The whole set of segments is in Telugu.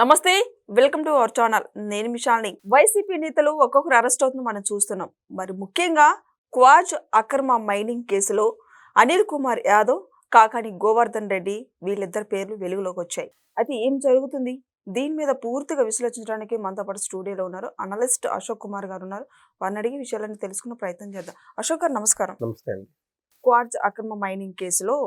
నమస్తే వెల్కమ్ టు అవర్ ఛానల్. నేను మిషాల్ని వైసీపీ నేతలు ఒక్కొక్కరు అరెస్ట్ అవుతుంది మనం చూస్తున్నాం. మరి ముఖ్యంగా క్వాజ్ అక్రమ మైనింగ్ కేసులో అనిల్ కుమార్ యాదవ్ కాకాని గోవర్ధన్ రెడ్డి వీళ్ళిద్దరి పేర్లు వెలుగులోకి వచ్చాయి. అయితే ఏం జరుగుతుంది? దీని మీద పూర్తిగా విశ్లేషించడానికి మనతో పాటు స్టూడియోలో ఉన్నారు. అనలిస్ట్ అశోక్ కుమార్ గారు ఉన్నారు. వారిని అడిగి విషయాలను తెలుసుకునే ప్రయత్నం చేద్దాం. అశోక్ గారు నమస్కారం. నమస్తే అక్రమ మైనింగ్ కేసులో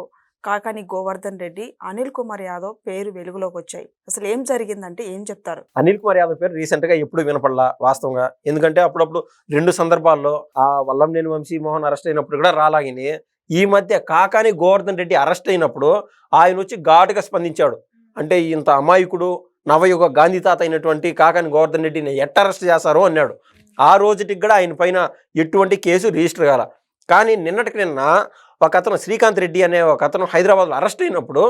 కాకాని గోవర్ధన్ రెడ్డి అనిల్ కుమార్ యాదవ్ పేరు వెలుగులోకి వచ్చాయి. అసలు ఏం జరిగిందంటే ఏం చెప్తారు? అనిల్ కుమార్ యాదవ్ పేరు రీసెంట్గా ఎప్పుడు వినపడలా వాస్తవంగా? ఎందుకంటే అప్పుడప్పుడు రెండు సందర్భాల్లో ఆ వల్లంనేని వంశీ మోహన్ అరెస్ట్ అయినప్పుడు కూడా రాలాగిని. ఈ మధ్య కాకాని గోవర్ధన్ రెడ్డి అరెస్ట్ అయినప్పుడు ఆయన వచ్చి ఘాటుగా స్పందించాడు. అంటే ఇంత అమాయకుడు నవయుగ గాంధీ తాత అయినటువంటి కాకాని గోవర్ధన్ రెడ్డిని ఎట్ట అరెస్ట్ చేశారు అన్నాడు. ఆ రోజుటికి కూడా ఆయన పైన ఎటువంటి కేసు రిజిస్టర్ కాల. కానీ నిన్నటికి నిన్న ఒక అతను శ్రీకాంత్ రెడ్డి అనే ఒక అతను హైదరాబాద్లో అరెస్ట్ అయినప్పుడు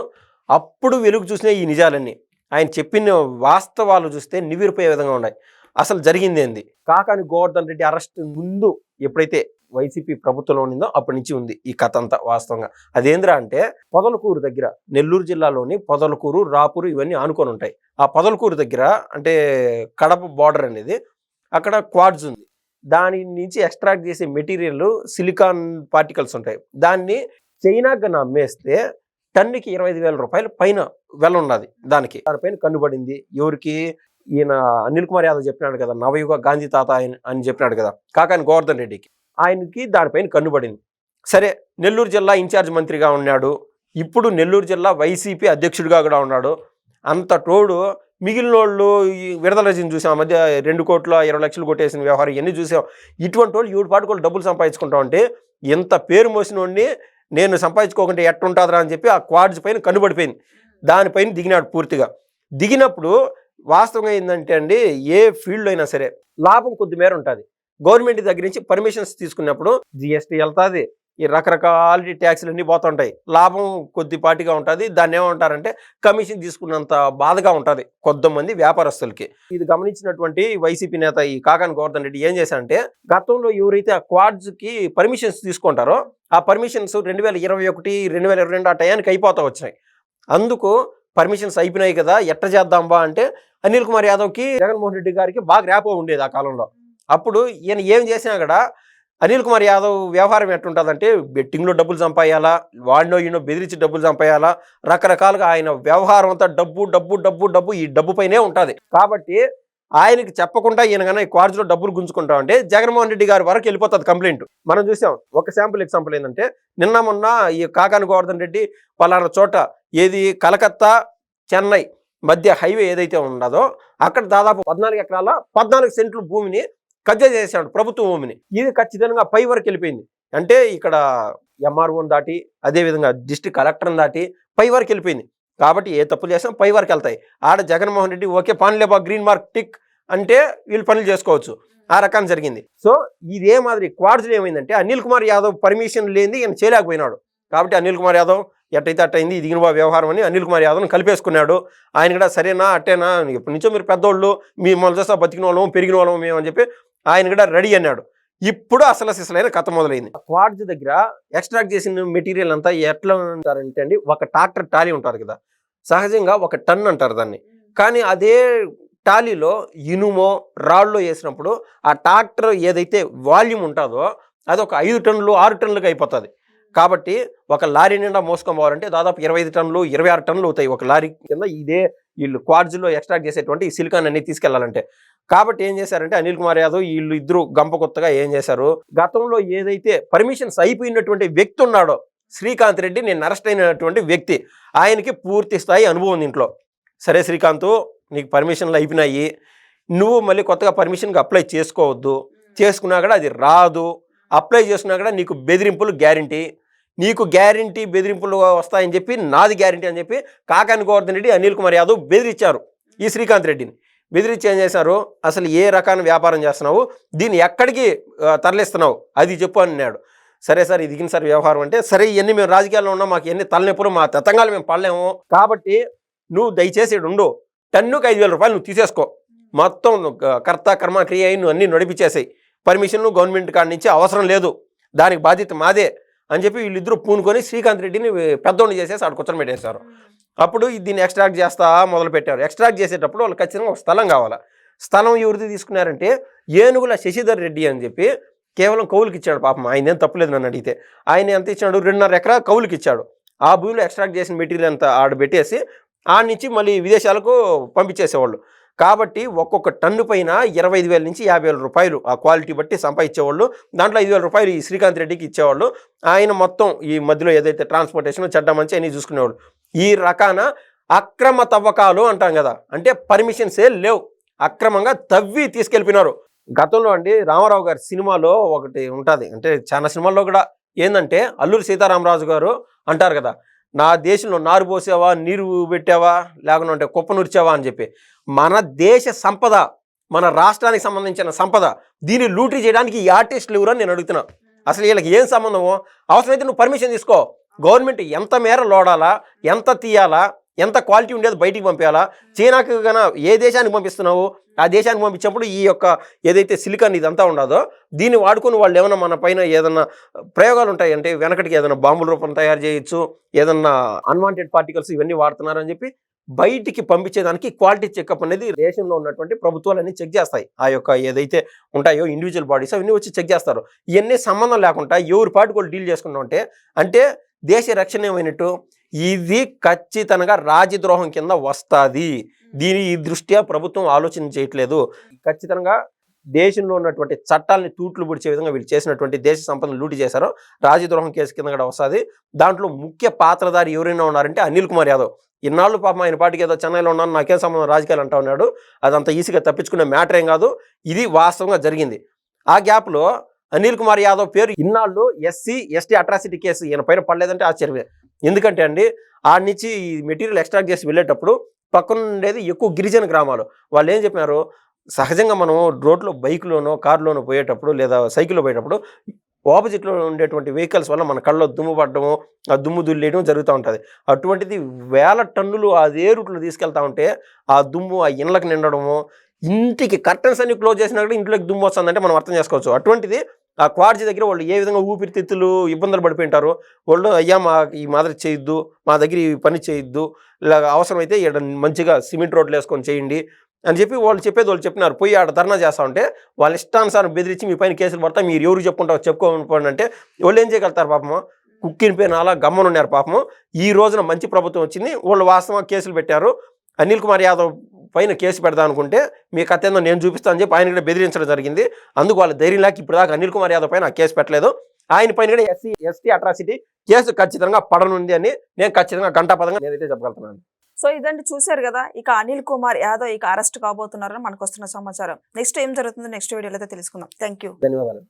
అప్పుడు వెలుగు చూసిన ఈ నిజాలన్నీ. ఆయన చెప్పిన వాస్తవాలు చూస్తే నివిరిపోయే విధంగా ఉన్నాయి. అసలు జరిగింది ఏంది? కాకాని గోవర్ధన్ రెడ్డి అరెస్ట్ ముందు ఎప్పుడైతే వైసీపీ ప్రభుత్వంలో ఉండిందో అప్పటి నుంచి ఉంది ఈ కథ అంతా వాస్తవంగా. అదేంద్రా అంటే పొదలకూరు దగ్గర నెల్లూరు జిల్లాలోని పొదలకూరు రాపూరు ఇవన్నీ ఆనుకొని ఉంటాయి. ఆ పొదలకూరు దగ్గర అంటే కడప బార్డర్ అనేది అక్కడ క్వాడ్స్ ఉంది. దాని నుంచి ఎక్స్ట్రాక్ట్ చేసే మెటీరియల్ సిలికాన్ పార్టికల్స్ ఉంటాయి. దాన్ని చైనాకి కన్నా అమ్మేస్తే టన్నుకి ఇరవై ఐదు వేల రూపాయలు పైన వెల ఉన్నది దానికి. దానిపైన కన్నుబడింది. ఎవరికి? ఈయన అనిల్ కుమార్ యాదవ్ చెప్పినాడు కదా నవయుగ గాంధీ తాత ఆయన అని చెప్పినాడు కదా కాకాని గోవర్ధన్ రెడ్డికి. ఆయనకి దానిపైన కన్నుబడింది. సరే నెల్లూరు జిల్లా ఇన్ఛార్జ్ మంత్రిగా ఉన్నాడు. ఇప్పుడు నెల్లూరు జిల్లా వైసీపీ అధ్యక్షుడిగా కూడా ఉన్నాడు. అంత తోడు మిగిలిన వాళ్ళు ఈ రజని చూసాం. ఆ మధ్య రెండు కోట్ల ఇరవై లక్షలు కొట్టేసిన వ్యవహారం ఇవన్నీ చూసాం. ఇటువంటి వాళ్ళు ఏడు పాటుకోళ్ళు డబ్బులు సంపాదించుకుంటా ఉంటే ఎంత పేరు మోసిన వాడిని నేను సంపాదించుకోకుండా ఎట్టుంటుందిరా అని చెప్పి ఆ క్వాడ్స్ పైన కనుబడిపోయింది దానిపైన దిగినాడు పూర్తిగా. దిగినప్పుడు వాస్తవంగా ఏంటంటే అండి ఏ ఫీల్డ్ అయినా సరే లాభం కొద్ది మేర ఉంటుంది. గవర్నమెంట్ దగ్గర నుంచి పర్మిషన్స్ తీసుకున్నప్పుడు జిఎస్టీ వెళ్తుంది ఈ రకరకాల ట్యాక్స్లు అన్నీ పోతుంటాయి. లాభం కొద్దిపాటిగా ఉంటుంది. దాన్ని ఏమంటారంటే కమిషన్ తీసుకున్నంత బాధగా ఉంటుంది కొంతమంది వ్యాపారస్తులకి. ఇది గమనించినటువంటి వైసీపీ నేత ఈ కాకాని గోవర్ధన్ రెడ్డి ఏం చేశారంటే గతంలో ఎవరైతే ఆ క్వాడ్స్కి పర్మిషన్స్ తీసుకుంటారో ఆ పర్మిషన్స్ రెండు వేల ఇరవై ఒకటి రెండు వేల ఇరవై రెండు ఆ టయానికి అయిపోతా వచ్చినాయి. అందుకు పర్మిషన్స్ అయిపోయినాయి కదా ఎట్ట చేద్దాం బా అంటే అనిల్ కుమార్ యాదవ్కి జగన్మోహన్ రెడ్డి గారికి బాగా ర్యాపో ఉండేది ఆ కాలంలో. అప్పుడు ఈయన ఏం చేసినా కూడా అనిల్ కుమార్ యాదవ్ వ్యవహారం ఎట్టుంటుందంటే బెట్టింగ్లో డబ్బులు సంపాయాలా వాడినో ఈయనో బెదిరించి డబ్బులు సంపాయాలా రకరకాలుగా ఆయన వ్యవహారం అంతా డబ్బు డబ్బు డబ్బు డబ్బు ఈ డబ్బు పైనే ఉంటుంది. కాబట్టి ఆయనకి చెప్పకుండా ఈయన కన్నా ఈ కార్జులో డబ్బులు గుంజుకుంటా జగన్మోహన్ రెడ్డి గారి వరకు వెళ్ళిపోతుంది కంప్లైంట్. మనం చూసాం ఒక శాంపుల్ ఎగ్జాంపుల్ ఏంటంటే నిన్న మొన్న ఈ కాకాని గోవర్ధన్ రెడ్డి పలానా చోట ఏది కలకత్తా చెన్నై మధ్య హైవే ఏదైతే ఉన్నదో అక్కడ దాదాపు పద్నాలుగు ఎకరాల పద్నాలుగు సెంట్లు భూమిని కబ్జా చేశాడు ప్రభుత్వ భూమిని ఇది ఖచ్చితంగా పై వరకు వెళ్ళిపోయింది. అంటే ఇక్కడ ఎంఆర్ఓని దాటి అదేవిధంగా డిస్ట్రిక్ట్ కలెక్టర్ని దాటి పై వరకు వెళ్ళిపోయింది. కాబట్టి ఏ తప్పులు చేసినా పై వరకు వెళ్తాయి. ఆడ జగన్మోహన్ రెడ్డి ఓకే పాన్లేబా గ్రీన్ మార్క్ టిక్ అంటే వీళ్ళు పనులు చేసుకోవచ్చు. ఆ రకం జరిగింది. సో ఇదే మాదిరి క్వార్డ్స్లో ఏమైందంటే అనిల్ కుమార్ యాదవ్ పర్మిషన్ లేనిది ఈయన చేయలేకపోయినాడు. కాబట్టి అనిల్ కుమార్ యాదవ్ ఎట్టయితే అట్టయింది ఇది దిగిన వ్యవహారం అని అనిల్ కుమార్ యాదవ్ని కలిపేసుకున్నాడు. ఆయన కూడా సరేనా అట్టేనా ఇప్పటి నుంచో మీరు పెద్దోళ్ళు మీ మొదలు చేస్తా బతికిన వాళ్ళం పెరిగిన వాళ్ళం మేము అని చెప్పి ఆయన కూడా రెడీ అన్నాడు. ఇప్పుడు అసలు సిసలైన కథ మొదలైంది. క్వాడ్స్ దగ్గర ఎక్స్ట్రాక్ట్ చేసిన మెటీరియల్ అంతా ఎట్లా ఉంటారంటే అండి ఒక ట్రాక్టర్ టాలీ ఉంటారు కదా సహజంగా ఒక టన్ అంటారు దాన్ని. కానీ అదే టాలీలో ఇనుమో రాళ్ళో వేసినప్పుడు ఆ ట్రాక్టర్ ఏదైతే వాల్యూమ్ ఉంటుందో అది ఒక ఐదు టన్నులు ఆరు టన్నులకు అయిపోతుంది. కాబట్టి ఒక లారీ నిండా మోసుకోవాలంటే దాదాపు ఇరవై ఐదు టన్నులు ఇరవై ఆరు టన్నులు అవుతాయి ఒక లారీ కింద. ఇదే వీళ్ళు క్వార్జ్లో ఎక్స్ట్రాక్ట్ చేసేటువంటి ఈ సిలికాన్ అన్ని తీసుకెళ్ళాలంటే. కాబట్టి ఏం చేశారంటే అనిల్ కుమార్ యాదవ్ వీళ్ళు ఇద్దరు గంప కొత్తగా ఏం చేశారు? గతంలో ఏదైతే పర్మిషన్స్ అయిపోయినటువంటి వ్యక్తి ఉన్నాడో శ్రీకాంత్ రెడ్డి నేను అరెస్ట్ అయినటువంటి వ్యక్తి. ఆయనకి పూర్తి స్థాయి అనుభవం దీంట్లో ఇంట్లో. సరే శ్రీకాంత్ నీకు పర్మిషన్లు అయిపోయినాయి. నువ్వు మళ్ళీ కొత్తగా పర్మిషన్కి అప్లై చేసుకోవద్దు. చేసుకున్నా కూడా అది రాదు. అప్లై చేసినా కూడా నీకు బెదిరింపులు గ్యారంటీ. నీకు గ్యారంటీ బెదిరింపులు వస్తాయని చెప్పి నాది గ్యారంటీ అని చెప్పి కాకాని గోవర్ధన్ రెడ్డి అనిల్ కుమార్ యాదవ్ బెదిరించారు ఈ శ్రీకాంత్ రెడ్డిని. బెదిరించి ఏం చేశారు? అసలు ఏ రకాన వ్యాపారం చేస్తున్నావు? దీన్ని ఎక్కడికి తరలిస్తున్నావు? అది చెప్పు అన్నాడు. సరే సార్ ఇది సార్ వ్యవహారం అంటే సరే ఇవన్నీ మేము రాజకీయాల్లో ఉన్నాం మాకు ఎన్ని తలనొప్పులు మా తతంగాలు మేము పడలేము. కాబట్టి నువ్వు దయచేసి ఉండు. టన్నుకు ఐదు వేల రూపాయలు నువ్వు తీసేసుకో. మొత్తం కర్త కర్మ క్రియ అయి నువ్వు అన్నీ నడిపించేసాయి. పర్మిషన్ గవర్నమెంట్ కాడి నుంచి అవసరం లేదు. దానికి బాధ్యత మాదే అని చెప్పి వీళ్ళిద్దరూ పూనుకొని శ్రీకాంత్ రెడ్డిని పెద్దోడిని చేసేసి అక్కడ కూర్చొని పెట్టేశారు. అప్పుడు దీన్ని ఎక్స్ట్రాక్ట్ చేస్తా మొదలు పెట్టారు ఎక్స్ట్రాక్ట్ చేసేటప్పుడు వాళ్ళు ఖచ్చితంగా ఒక స్థలం కావాలి? స్థలం ఎవరిది తీసుకున్నారంటే ఏనుగుల శశిధర్ రెడ్డి అని చెప్పి కేవలం కౌలుకి ఇచ్చాడు పాపం. ఆయన ఏం తప్పులేదు నన్ను అడిగితే. ఆయన ఎంత ఇచ్చాడు? రెండున్నర ఎకరా కౌలుకి ఇచ్చాడు. ఆ భూమిలో ఎక్స్ట్రాక్ట్ చేసిన మెటీరియల్ అంతా ఆడ పెట్టేసి ఆడ నుంచి మళ్ళీ విదేశాలకు పంపించేసేవాళ్ళు. కాబట్టి ఒక్కొక్క టన్ను పైన ఇరవై ఐదు వేల నుంచి యాభై వేల రూపాయలు ఆ క్వాలిటీ బట్టి సంపాదించేవాళ్ళు. దాంట్లో ఐదు వేల రూపాయలు ఈ శ్రీకాంత్ రెడ్డికి ఇచ్చేవాళ్ళు. ఆయన మొత్తం ఈ మధ్యలో ఏదైతే ట్రాన్స్పోర్టేషన్ చెడ్డ మంచి అన్ని చూసుకునేవాళ్ళు. ఈ రకాన అక్రమ తవ్వకాలు అంటాం కదా. అంటే పర్మిషన్సే లేవు. అక్రమంగా తవ్వి తీసుకెళ్ళిపోయినారు. గతంలో అండి రామారావు గారి సినిమాలో ఒకటి ఉంటుంది. అంటే చాలా సినిమాల్లో కూడా ఏంటంటే అల్లూరి సీతారామరాజు గారు అంటారు కదా. నా దేశంలో నారు పోసావా నీరు పెట్టావా లేకుండా కుప్ప నురిచావా అని చెప్పి. మన దేశ సంపద మన రాష్ట్రానికి సంబంధించిన సంపద దీన్ని లూటీ చేయడానికి ఈ ఆర్టిస్టులు ఎవరని అని నేను అడుగుతున్నా. అసలు వీళ్ళకి ఏం సంబంధమో? అవసరమైతే నువ్వు పర్మిషన్ తీసుకో. గవర్నమెంట్ ఎంత మేర లోడాలా ఎంత తీయాలా? ఎంత క్వాలిటీ ఉండేది బయటికి పంపించాలా చైనాకి కన్నా ఏ దేశానికి పంపిస్తున్నావు? ఆ దేశానికి పంపించినప్పుడు ఈ యొక్క ఏదైతే సిలికాన్ ఇదంతా ఉండదో దీన్ని వాడుకొని వాళ్ళు ఏమైనా మన పైన ఏదన్నా ప్రయోగాలు ఉంటాయి అంటే వెనకటికి ఏదైనా బాంబుల రూపం తయారు చేయొచ్చు ఏదన్నా అన్వాంటెడ్ పార్టికల్స్ ఇవన్నీ వాడుతున్నారని చెప్పి బయటికి పంపించేదానికి క్వాలిటీ చెకప్ అనేది దేశంలో ఉన్నటువంటి ప్రభుత్వాలన్నీ చెక్ చేస్తాయి. ఆ యొక్క ఏదైతే ఉంటాయో ఇండివిజువల్ బాడీస్ అవన్నీ వచ్చి చెక్ చేస్తారు. ఇవన్నీ సంబంధం లేకుండా ఎవరి పాటు వాళ్ళు డీల్ చేసుకుంటా ఉంటే అంటే దేశ రక్షణ ఏమైనట్టు ఇది ఖచ్చితంగా రాజద్రోహం కింద వస్తుంది. దీని ఈ దృష్ట్యా ప్రభుత్వం ఆలోచన చేయట్లేదు. ఖచ్చితంగా దేశంలో ఉన్నటువంటి చట్టాలని తూట్లు పొడిచే విధంగా వీళ్ళు చేసినటువంటి దేశ సంపదను లూటి చేశారో. రాజద్రోహం కేసు కింద కూడా వస్తుంది. దాంట్లో ముఖ్య పాత్రధారి ఎవరైనా ఉన్నారంటే అనిల్ కుమార్ యాదవ్. ఇన్నాళ్ళు పాపం ఆయన పాటికి ఏదో చెన్నైలో ఉన్నాను నాకేం సంబంధం రాజకీయాలు అంటా ఉన్నాడు. అదంత ఈజీగా తప్పించుకునే మ్యాటర్ ఏం కాదు. ఇది వాస్తవంగా జరిగింది. ఆ గ్యాప్లో అనిల్ కుమార్ యాదవ్ పేరు ఇన్నాళ్ళు ఎస్సీ ఎస్టీ అట్రాసిటీ కేసు ఈయన పైన పడలేదంటే ఆశ్చర్యమే. ఎందుకంటే అండి ఆడి నుంచి ఈ మెటీరియల్ ఎక్స్ట్రాక్ట్ చేసి వెళ్ళేటప్పుడు పక్కన ఉండేది ఎక్కువ గిరిజన గ్రామాలు. వాళ్ళు ఏం చెప్పినారు సహజంగా మనం రోడ్లో బైక్లోనో కారులోనో పోయేటప్పుడు లేదా సైకిల్లో పోయేటప్పుడు ఆపోజిట్లో ఉండేటువంటి వెహికల్స్ వల్ల మన కళ్ళలో దుమ్ము పడడము ఆ దుమ్ము దుల్లేయడం జరుగుతూ ఉంటుంది. అటువంటిది వేల టన్నులు అదే రూట్లో తీసుకెళ్తా ఉంటే ఆ దుమ్ము ఆ ఇండ్లకు నిండడము ఇంటికి కర్టన్స్ అన్ని క్లోజ్ చేసినా కూడా ఇంట్లోకి దుమ్ము వస్తుందంటే మనం అర్థం చేసుకోవచ్చు. అటువంటిది ఆ క్వార్జీ దగ్గర వాళ్ళు ఏ విధంగా ఊపిరితిత్తులు ఇబ్బందులు పడిపోయింటారు వాళ్ళు అయ్యా మా ఈ మాదిరి చేయొద్దు మా దగ్గర ఈ పని చేయొద్దు ఇలా అవసరమైతే ఇక్కడ మంచిగా సిమెంట్ రోడ్లు వేసుకొని చేయండి అని చెప్పి వాళ్ళు చెప్పేది వాళ్ళు చెప్పినారు. పోయి ఆడ ధర్నా చేస్తా ఉంటే వాళ్ళ ఇష్టానుసారం బెదిరించి మీ పైన కేసులు పడతా మీరు ఎవరు చెప్పుకుంటారో చెప్పుకోకపోండి అంటే వాళ్ళు ఏం చేయగలుగుతారు పాపము? కుక్కిని పైన అలా గమ్మనున్నారు పాపము. ఈ రోజున మంచి ప్రభుత్వం వచ్చింది వాళ్ళు వాస్తవంగా కేసులు పెట్టారు. అనిల్ కుమార్ యాదవ్ పైన కేసు పెడదాం అనుకుంటే మీ కథ ఏందో నేను చూపిస్తాను అని చెప్పి ఆయన కూడా బెదిరించడం జరిగింది. అందుకు వాళ్ళ ధైర్యం లేక ఇప్పుడు దాకా అనిల్ కుమార్ యాదవ్ పైన ఆ కేసు పెట్టలేదు. ఆయన పైన కూడా ఎస్సీ ఎస్టీ అట్రాసిటీ కేసు ఖచ్చితంగా పడనుంది అని నేను ఖచ్చితంగా గంటాపదంగా నేనైతే చెప్పగలుగుతున్నాను. సో ఇదండి చూశారు కదా ఇక అనిల్ కుమార్ యాదవ్ ఇక అరెస్ట్ కాబోతున్నారని మనకు వస్తున్న సమాచారం. నెక్స్ట్ ఏం జరుగుతుందో నెక్స్ట్ వీడియోలో అయితే తెలుసుకుందాం. థ్యాంక్ యూ ధన్యవాదాలు.